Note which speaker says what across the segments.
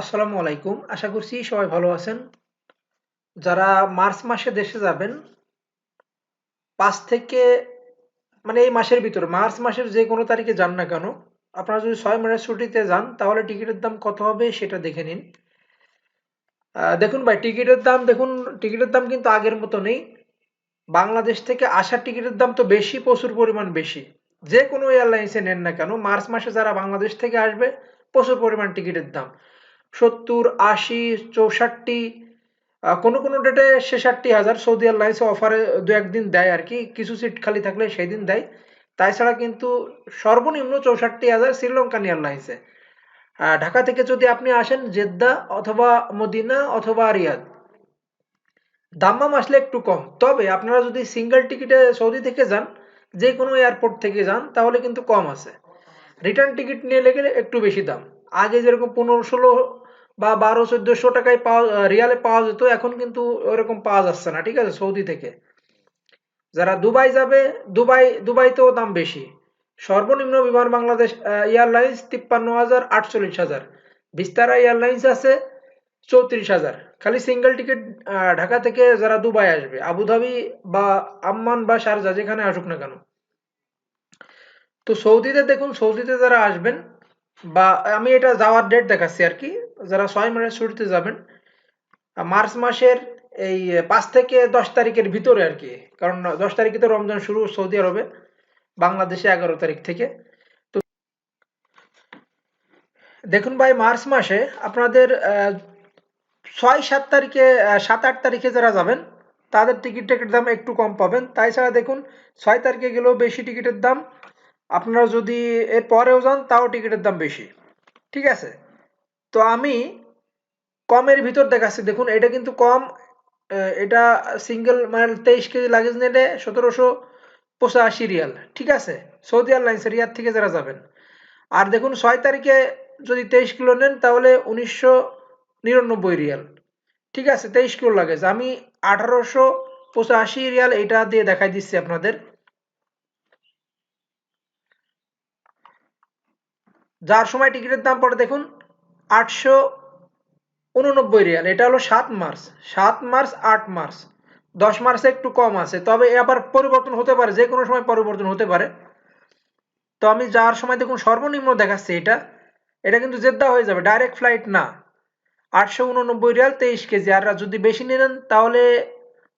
Speaker 1: আসসালামু আলাইকুম। আশা করছি সবাই ভালো আছেন। যারা মার্চ মাসে দেশে যাবেন, পাঁচ থেকে মানে এই মাসের ভিতরে, মার্চ মাসের যে কোনো তারিখে যান না কেন, আপনারা যদি ছয় মাসের ছুটিতে যান, তাহলে টিকিটের দাম কত হবে সেটা দেখে নিন। দেখুন ভাই, টিকিটের দাম, দেখুন, টিকিটের দাম কিন্তু আগের মতো নেই। বাংলাদেশ থেকে আসার টিকিটের দাম তো বেশি, প্রচুর পরিমাণ বেশি। যে কোনো এয়ারলাইন্সে নেন না কেন, মার্চ মাসে যারা বাংলাদেশ থেকে আসবে, প্রচুর পরিমাণ টিকিটের দাম। সত্তর, আশি, চৌষট্টি কোনো কোনো ডেটে ছেষট্টি হাজার সৌদি এয়ারলাইন্স অফারে দু একদিন দেয় আর কি। কিছু সিট খালি থাকলে সেই দিন দেয়। তাছাড়া কিন্তু সর্বনিম্ন চৌষট্টি হাজার শ্রীলঙ্কান এয়ারলাইন্সে ঢাকা থেকে যদি আপনি আসেন জেদ্দা অথবা মদিনা অথবা রিয়াদ দামাম আসলে একটু কম। তবে আপনারা যদি সিঙ্গেল টিকিটে সৌদি থেকে যান যে কোনো এয়ারপোর্ট থেকে যান, তাহলে কিন্তু কম আছে। রিটার্ন টিকিট নিয়ে গেলে একটু বেশি দাম। আগে যেরকম পনেরো ষোলো বা বারো, চোদ্দশো টাকায় পাওয়া রিয়ালে পাওয়া যেত, এখন কিন্তু ওরকম পাওয়া যাচ্ছে না, ঠিক আছে, সৌদি থেকে। যারা দুবাই যাবে, দুবাই, দুবাইতেও দাম বেশি। সর্বনিম্ন বিমান বাংলাদেশ এয়ারলাইন্স তিপ্পান্ন হাজার আটচল্লিশ হাজার। বিস্তারা এয়ারলাইন্স আছে চৌত্রিশ হাজার। খালি সিঙ্গেল টিকিট ঢাকা থেকে যারা দুবাই আসবে, আবুধাবি বা আম্মান বা শারজা, যেখানে আসুক না কেন। তো সৌদিতে দেখুন, সৌদিতে যারা আসবেন বা আমি এটা যাওয়ার ডেট দেখাচ্ছি আর কি। যারা ছয় মাসের ছুটিতে যাবেন মার্চ মাসের এই পাঁচ থেকে দশ তারিখের ভিতরে আর কি। কারণ দশ তারিখে তো রমজান শুরু সৌদি আরবে, বাংলাদেশে এগারো তারিখ থেকে। তো দেখুন ভাই, মার্চ মাসে আপনাদের ছয় সাত তারিখে সাত আট তারিখে যারা যাবেন, তাদের টিকিট টিকিট দাম একটু কম পাবেন। তাই ছাড়া দেখুন, ছয় তারিখে গেলেও বেশি টিকিটের দাম আপনারা যদি এর পরেও যান, তাও টিকিটের দাম বেশি। ঠিক আছে? তো আমি কমের ভিতর দেখাচ্ছি। দেখুন, এটা কিন্তু কম এটা সিঙ্গেল মানে তেইশ কেজি লাগেজ নিলে সতেরোশো পঁচাশি রিয়াল। ঠিক আছে? সৌদি এয়ারলাইন্স রিয়াদ থেকে যারা যাবেন। আর দেখুন, ছয় তারিখে যদি তেইশ কিলো নেন, তাহলে উনিশশো নিরানব্বই রিয়াল। ঠিক আছে? তেইশ কিলো লাগেজ। আমি আঠারোশো পঁচাশি রিয়াল এটা দিয়ে দেখাই দিচ্ছি আপনাদের। যার সময় টিকিটের দাম পড়ে দেখুন, আটশো উননব্বই রিয়াল। এটা হলো সাত মার্চ। সাত মার্চ, আট মার্চ। দশ মার্চে একটু কম আছে। তবে আবার পরিবর্তন হতে পারে, যে কোনো সময় পরিবর্তন হতে পারে। তো আমি যাওয়ার সময় দেখুন সর্বনিম্ন দেখাচ্ছে এটা। এটা কিন্তু জেদ্দা হয়ে যাবে, ডাইরেক্ট ফ্লাইট না। আটশো উননব্বই রিয়াল, তেইশ কেজি। আর যদি বেশি নেন তাহলে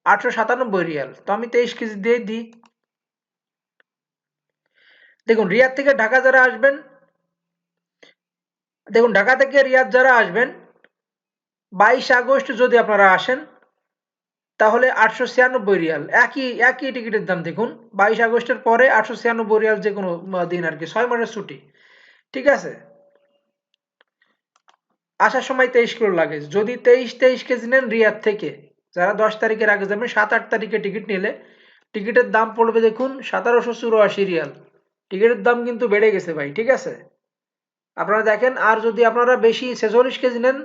Speaker 1: আটশো সাতানব্বই রিয়াল। তো আমি তেইশ কেজি দিয়ে দিই। দেখুন, রিয়াদ থেকে ঢাকা যারা আসবেন দেখুন, ঢাকা থেকে রিয়াদ যারা আসবেন, বাইশ আগস্ট যদি আপনারা আসেন, তাহলে আটশো ছিয়ানব্বই রিয়াল। একই একই টিকিটের দাম দেখুন, বাইশ আগস্টের পরে আটশো ছিয়ানব্বই রিয়াল যে কোনো দিন আর কি, ছয় মাসের ছুটি। ঠিক আছে? আসার সময় তেইশ কিলো লাগে যদি তেইশ তেইশ কেজি নেন রিয়াদ থেকে, যারা দশ তারিখের আগে যাবেন, সাত, আট তারিখে টিকিট নিলে, টিকিটের দাম পড়বে দেখুন, সতেরোশো চুরাশি রিয়াল। টিকিটের দাম কিন্তু বেড়ে গেছে ভাই, ঠিক আছে? আপনারা দেখেন, আর যদি আপনারা বেশি ছেচল্লিশ কেজি নেন,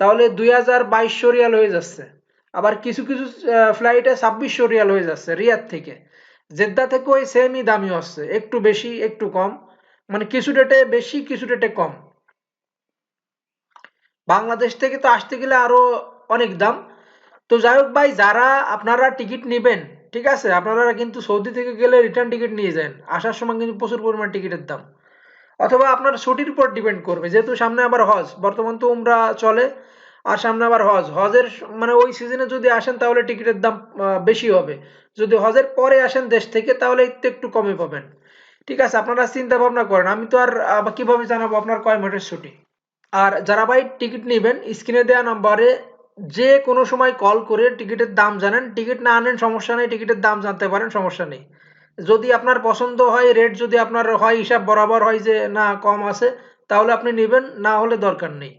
Speaker 1: তাহলে দুই হাজার বাইশশো রিয়াল হয়ে যাচ্ছে। আবার কিছু কিছু ফ্লাইটে ছাব্বিশশো রিয়াল হয়ে যাচ্ছে রিয়াদ থেকে। জেদ্দা থেকে ওই সেমই দামি হচ্ছে একটু বেশি, একটু কম। মানে কিছু ডেটে বেশি, কিছু ডেটে কম। বাংলাদেশ থেকে তো আসতে গেলে আরও অনেক দাম। তো যাই হোক ভাই, যারা আপনারা টিকিট নেবেন, ঠিক আছে? আপনারা কিন্তু সৌদি থেকে গেলে রিটার্ন টিকিট নিয়ে যান। আসার সময় কিন্তু প্রচুর পরিমাণ টিকিটের দাম। অথবা আপনার ছুটির উপর ডিপেন্ড করবে। যেহেতু সামনে আবার হজ, বর্তমান তো উমরা চলে, আর সামনে আবার হজ। হজের মানে ওই সিজনে যদি আসেন তাহলে টিকিটের দাম বেশি হবে। যদি হজের পরে আসেন দেশ থেকে, তাহলে একটু একটু কমে পাবেন। ঠিক আছে, আপনারা চিন্তা ভাবনা করেন। আমি তো আর কীভাবে জানাব আপনার কয় মাসের ছুটি? আর যারা ভাই টিকিট নেবেন স্ক্রিনে দেওয়া নাম্বারে যে কোনো সময় কল করে টিকিটের দাম জানেন। টিকিট না আনেন, সমস্যা নেই। টিকিটের দাম জানতে পারেন, সমস্যা নেই। যদি আপনার পছন্দ হয় রেট যদি আপনার হয়, হিসাব বরাবর হয় যে না, কম আছে, তাহলে আপনি নেবেন, না হলে দরকার নেই।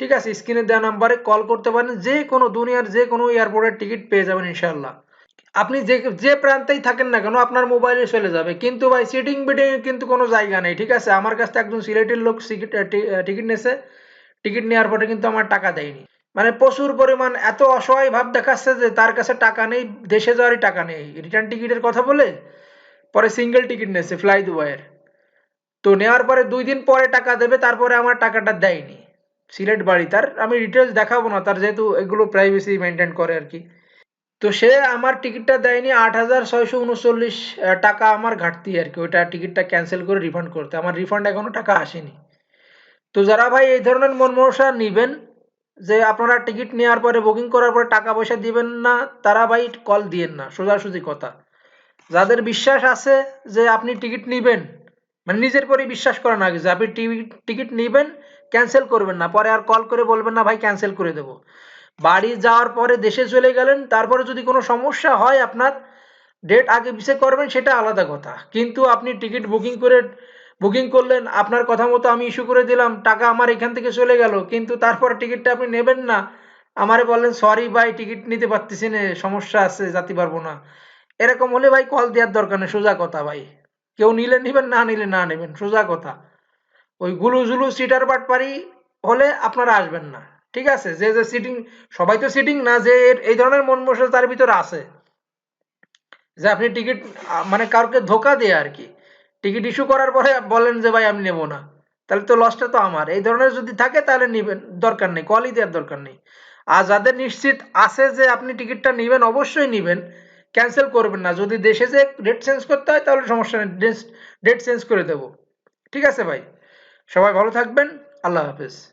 Speaker 1: ঠিক আছে, স্ক্রিনে দেওয়া নাম্বারে কল করতে পারেন, যে কোনো দুনিয়ার যে কোনো এয়ারপোর্টের টিকিট পেয়ে যাবেন ইনশাল্লাহ আপনি যে যে প্রান্তেই থাকেন না কেন, আপনার মোবাইলে চলে যাবে। কিন্তু ভাই সিটিং বিটিং কিন্তু কোনো জায়গা নেই, ঠিক আছে? আমার কাছ থেকে একজন সিলেটের লোক টিকিট নিয়েছে। টিকিট নেওয়ার পরে কিন্তু আমার টাকা দেয়নি। মানে প্রচুর পরিমাণ এত অসহায় ভাব দেখাচ্ছে যে তার কাছে টাকা নেই, দেশে যাওয়ারই টাকা নেই। রিটার্ন টিকিটের কথা বলে, পরে সিঙ্গেল টিকিট নিয়েছে ফ্লাই দুবাইয়ের তো নেওয়ার পরে দুই দিন পরে টাকা দেবে, তারপরে আমার টাকাটা দেয়নি। সিলেট বাড়ি, তার আমি ডিটেলস দেখাবো না, তার যেহেতু এগুলো প্রাইভেসি মেনটেন করে আর কি। তো সে আমার টিকিটটা দেয়নি, আট হাজার ছয়শো উনচল্লিশ টাকা আমার ঘাটতি আর কি। ওইটা টিকিটটা ক্যান্সেল করে রিফান্ড করতে। আমার রিফান্ড এখনও টাকা আসেনি। তো যারা ভাই এই ধরনের মনমোসা নিবেন যে আপনারা টিকিট নেওয়ার পরে বুকিং করার পরে টাকা পয়সা দিবেন না, তারা ভাই কল দিয়েন না, সোজাসুজি কথা। যাদের বিশ্বাস আছে যে আপনি টিকিট নিবেন মানে নিজের পরে বিশ্বাস করেন আগে যে আপনি টিকিট নিবেন ক্যান্সেল করবেন না, পরে আর কল করে বলবেন না, ভাই ক্যান্সেল করে দেবো। বাড়ি যাওয়ার পরে দেশে চলে গেলেন, তারপরে যদি কোনো সমস্যা হয় আপনার ডেট আগে পিছিয়ে করবেন, সেটা আলাদা কথা। কিন্তু আপনি টিকিট বুকিং করে বুকিং করলেন, আপনার কথা মতো আমি ইস্যু করে দিলাম, টাকা আমার এখান থেকে চলে গেল, কিন্তু তারপর টিকিটটা আপনি নেবেন না। আমারে বললেন সরি ভাই, টিকিট নিতে পারতেছি না, সমস্যা আছে, যাতে পারব না। এরকম হলে ভাই কল দেওয়ার দরকার নেই, সোজা কথা ভাই। কেউ নিলে নিবেন, না নিলে না নেবেন, সোজা কথা। ওই গুলু জুলু সিটার বাটপারি হলে আপনারা আসবেন না, ঠিক আছে? যে যে সিটিং সবাই তো সিটিং না, যে এই ধরনের মন মশা তার ভিতরে আছে। যে আপনি টিকিট মানে কাউকে ধোকা দিয়ে আর কি। টিকিট ইস্যু করার পরে বলেন যে, ভাই, আমি নেব না। তাহলে তো লসটা তো আমার। এই ধরনের যদি থাকে, তাহলে নিবেন, দরকার নেই কলই দেওয়ার দরকার নেই। আর যাদের নিশ্চিত আছে যে, আপনি টিকিটটা নেবেন, অবশ্যই নেবেন। ক্যান্সেল করবেন না। যদি দেশে যে ডেট চেঞ্জ করতে হয়, তাহলে সমস্যা নেই ডেট চেঞ্জ করে দেবো। ঠিক আছে ভাই? সবাই ভালো থাকবেন। আল্লাহ হাফেজ।